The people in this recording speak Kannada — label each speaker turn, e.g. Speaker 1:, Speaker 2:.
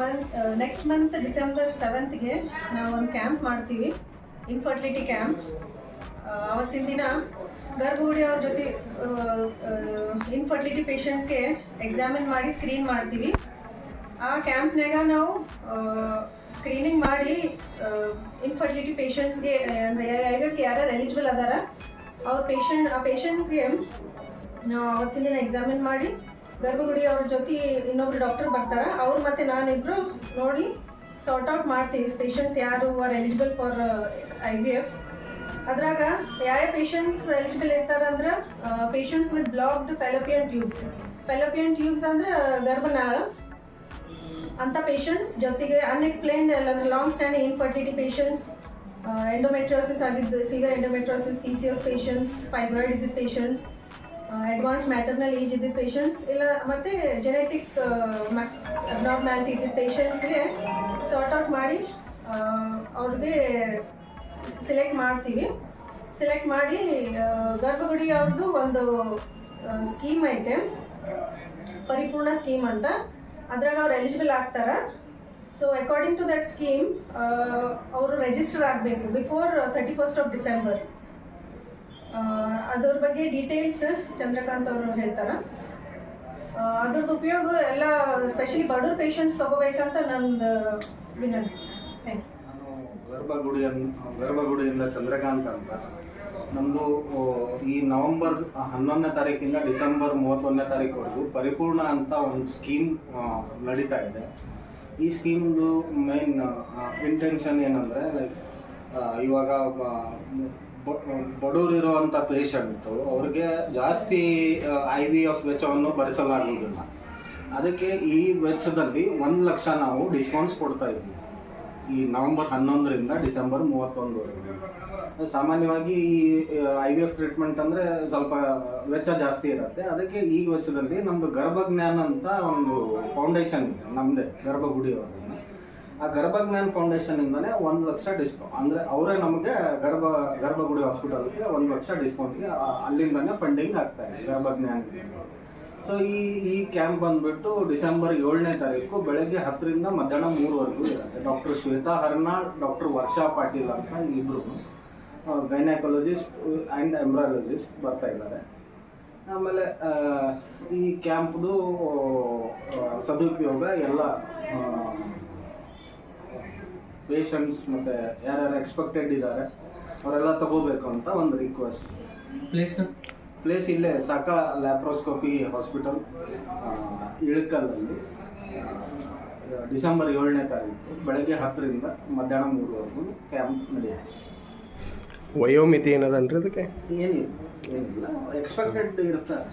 Speaker 1: ಮಂತ್ ನೆಕ್ಸ್ಟ್ ಮಂತ್ ಡಿಸೆಂಬರ್ ಸೆವೆಂತ್ಗೆ ನಾವು ಒಂದು ಕ್ಯಾಂಪ್ ಮಾಡ್ತೀವಿ ಇನ್ಫರ್ಟಿಲಿಟಿ ಕ್ಯಾಂಪ್ ಅವತ್ತಿನ ದಿನ ಗರ್ಭಗುಡಿ ಅವ್ರ ಜೊತೆ ಇನ್ಫರ್ಟಿಲಿಟಿ ಪೇಷಂಟ್ಸ್ಗೆ ಎಕ್ಸಾಮಿನ್ ಮಾಡಿ ಸ್ಕ್ರೀನ್ ಮಾಡ್ತೀವಿ. ಆ ಕ್ಯಾಂಪ್ನಾಗ ನಾವು ಸ್ಕ್ರೀನಿಂಗ್ ಮಾಡಿ ಇನ್ಫರ್ಟಿಲಿಟಿ ಪೇಷಂಟ್ಸ್ಗೆ ಅಂದರೆ ಯಾವ್ಯಾವ ಯಾರ್ಯಾರು ಎಲಿಜಿಬಲ್ ಅದಾರ, ಅವ್ರ ಪೇಷಂಟ್ ಆ ಪೇಷಂಟ್ಸ್ಗೆ ನಾವು ಅವತ್ತಿನ ದಿನ ಎಕ್ಸಾಮಿನ್ ಮಾಡಿ ಗರ್ಭಗುಡಿ ಅವ್ರ ಜೊತೆ ಇನ್ನೊಬ್ರು ಡಾಕ್ಟರ್ ಬರ್ತಾರ. ಅವ್ರು ಮತ್ತೆ ನಾನಿಬ್ರು ನೋಡಿ ಸಾರ್ಟ್ ಔಟ್ ಮಾಡ್ತೀವಿ ಪೇಷಂಟ್ಸ್ ಯಾರು are eligible for I V F ಅದ್ರಾಗ ಯಾವ ಪೇಷಂಟ್ಸ್ ಎಲಿಜಿಬಲ್ ಇರ್ತಾರ ಅಂದ್ರೆ patients with blocked fallopian tubes fallopian tubes ಅಂದ್ರೆ ಗರ್ಭನಾಳ. ಅಂತ ಪೇಷಂಟ್ಸ್ ಜೊತೆಗೆ ಅನ್ಎಕ್ಸ್ಪ್ಲೈನ್ಡ್ ಅಂದ್ರೆ long standing infertility patients endometriosis ಆಗಿದ್ದು cigar endometriosis P C S patients fibroid ಇದ್ದ ಪೇಷಂಟ್ಸ್ ಅಡ್ವಾನ್ಸ್ ಮ್ಯಾಟರ್ನಲ್ ಏಜ್ ಇದ್ದಿದ್ದ ಪೇಷಂಟ್ಸ್ ಇಲ್ಲ, ಮತ್ತೆ ಜೆನೆಟಿಕ್ ಅಬ್ನಾರ್ಮ್ಯಾಲಿಟಿ ಇದ್ದಿದ್ದ ಪೇಷಂಟ್ಸ್ಗೆ ಸಾರ್ಟ್ ಔಟ್ ಮಾಡಿ ಅವ್ರಿಗೆ ಸಿಲೆಕ್ಟ್ ಮಾಡ್ತೀವಿ. ಸಿಲೆಕ್ಟ್ ಮಾಡಿ ಗರ್ಭಗುಡಿ ಅವ್ರದ್ದು ಒಂದು ಸ್ಕೀಮ್ ಐತೆ. ಪರಿಪೂರ್ಣ ಸ್ಕೀಮ್ ಅಂತ. ಅದ್ರಾಗ ಅವ್ರು ಎಲಿಜಿಬಲ್ ಆಗ್ತಾರ. So according to that scheme ಅವರು ರಿಜಿಸ್ಟರ್ ಆಗಬೇಕು. Before thirty first of December ಅದ್ರ ಬಗ್ಗೆ ಡೀಟೇಲ್ಸ್ ಚಂದ್ರಕಾಂತ್ ಅವರು ಹೇಳ್ತಾರ. ಅದ್ರದ್ದು ಉಪಯೋಗ ಎಲ್ಲ ಸ್ಪೆಷಲಿ ಬಡವ್ರ ಪೇಷಂಟ್ಸ್ ತಗೋಬೇಕಂತ ನಂದು ವಿನಂತಿ. ಥ್ಯಾಂಕ್
Speaker 2: ಗರ್ಭಗುಡಿಯಿಂದ ಚಂದ್ರಕಾಂತ್ ಅಂತ. ನಮ್ಮದು ಈ ನವೆಂಬರ್ ಹನ್ನೊಂದನೇ ತಾರೀಕಿಂದ ಡಿಸೆಂಬರ್ ಮೂವತ್ತೊಂದನೇ ತಾರೀಕುವರೆಗೂ ಪರಿಪೂರ್ಣ ಅಂತ ಒಂದು ಸ್ಕೀಮ್ ನಡೀತಾ ಇದೆ. ಈ ಸ್ಕೀಮ್ದು ಮೇನ್ ಇಂಟೆನ್ಷನ್ ಏನಂದರೆ ಲೈಕ್ ಇವಾಗ ಬಡವರಿರುವಂಥ ಪೇಷಂಟು, ಅವ್ರಿಗೆ ಜಾಸ್ತಿ ಐ ವಿ ಎಫ್ ವೆಚ್ಚವನ್ನು ಭರಿಸಲಾಗುವುದಿಲ್ಲ. ಅದಕ್ಕೆ ಈ ವೆಚ್ಚದಲ್ಲಿ ಒಂದು ಲಕ್ಷ ನಾವು ಡಿಸ್ಕೌಂಟ್ಸ್ ಕೊಡ್ತಾ ಇದ್ವಿ. ಈ ನವೆಂಬರ್ ಹನ್ನೊಂದರಿಂದ ಡಿಸೆಂಬರ್ ಮೂವತ್ತೊಂದವರೆಗೆ. ಸಾಮಾನ್ಯವಾಗಿ ಈ ಐ ವಿ ಎಫ್ ಟ್ರೀಟ್ಮೆಂಟ್ ಅಂದರೆ ಸ್ವಲ್ಪ ವೆಚ್ಚ ಜಾಸ್ತಿ ಇರುತ್ತೆ. ಅದಕ್ಕೆ ಈ ವೆಚ್ಚದಲ್ಲಿ ನಮ್ಮದು ಗರ್ಭಜ್ಞಾನ ಅಂತ ಒಂದು ಫೌಂಡೇಶನ್ ಇದೆ ನಮ್ಮದೇ ಗರ್ಭಗುಡಿ ಆ ಗರ್ಭಜ್ಞಾನ್ ಫೌಂಡೇಶನಿಂದನೇ ಒಂದು ಲಕ್ಷ ಡಿಸ್ಕೌಂಟ್ ಅಂದ್ರೆ ಅವರೇ ನಮಗೆ ಗರ್ಭ, ಗರ್ಭಗುಡಿ ಹಾಸ್ಪಿಟಲ್ಗೆ ಒಂದು ಲಕ್ಷ ಡಿಸ್ಕೌಂಟ್ಗೆ ಅಲ್ಲಿಂದಾನೆ ಫಂಡಿಂಗ್ ಆಗ್ತಾರೆ ಗರ್ಭಜ್ಞಾನ ಸೊ ಈ ಈ ಕ್ಯಾಂಪ್ ಬಂದ್ಬಿಟ್ಟು ಡಿಸೆಂಬರ್ ಏಳನೇ ತಾರೀಕು ಬೆಳಗ್ಗೆ ಹತ್ತರಿಂದ ಮಧ್ಯಾಹ್ನ ಮೂರುವರೆಗೂ ಇರುತ್ತೆ. ಡಾಕ್ಟರ್ ಶ್ವೇತಾ ಹರ್ನಾಳ್ ಡಾಕ್ಟರ್ ವರ್ಷಾ ಪಾಟೀಲ್ ಅಂತ ಇಬ್ರು ಗೈನಕಾಲಜಿಸ್ಟ್ ಆ್ಯಂಡ್ ಎಂಬ್ರಾಲಜಿಸ್ಟ್ ಬರ್ತಾ ಇದ್ದಾರೆ. ಆಮೇಲೆ ಈ ಕ್ಯಾಂಪ್ದು ಸದುಪಯೋಗ ಎಲ್ಲ ಪೇಷಂಟ್ಸ್ ಮತ್ತು ಯಾರ್ಯಾರು ಎಕ್ಸ್ಪೆಕ್ಟೆಡ್ ಇದ್ದಾರೆ ಅವರೆಲ್ಲ ತಗೋಬೇಕು ಅಂತ ಒಂದು ರಿಕ್ವೆಸ್ಟ್
Speaker 3: ಪ್ಲೇಸ್
Speaker 2: ಪ್ಲೇಸ್ ಇಲ್ಲೇ ಸಾಕಾ ಲ್ಯಾಪ್ರೋಸ್ಕೋಪಿ ಹಾಸ್ಪಿಟಲ್ ಇಳಕಲ್ಲಲ್ಲಿ ಡಿಸೆಂಬರ್ ಏಳನೇ ತಾರೀಕು ಬೆಳಗ್ಗೆ ಹತ್ತರಿಂದ ಮಧ್ಯಾಹ್ನ ಮೂರುವರೆಗೂ ಕ್ಯಾಂಪ್ ನಡೆಯುತ್ತೆ.
Speaker 4: ವಯೋಮಿತಿ ಏನದನ್ರಿ ಅದಕ್ಕೆ?
Speaker 2: ಏನಿಲ್ಲ ಏನಿಲ್ಲ ಎಕ್ಸ್ಪೆಕ್ಟೆಡ್ ಇರ್ತಾರೆ.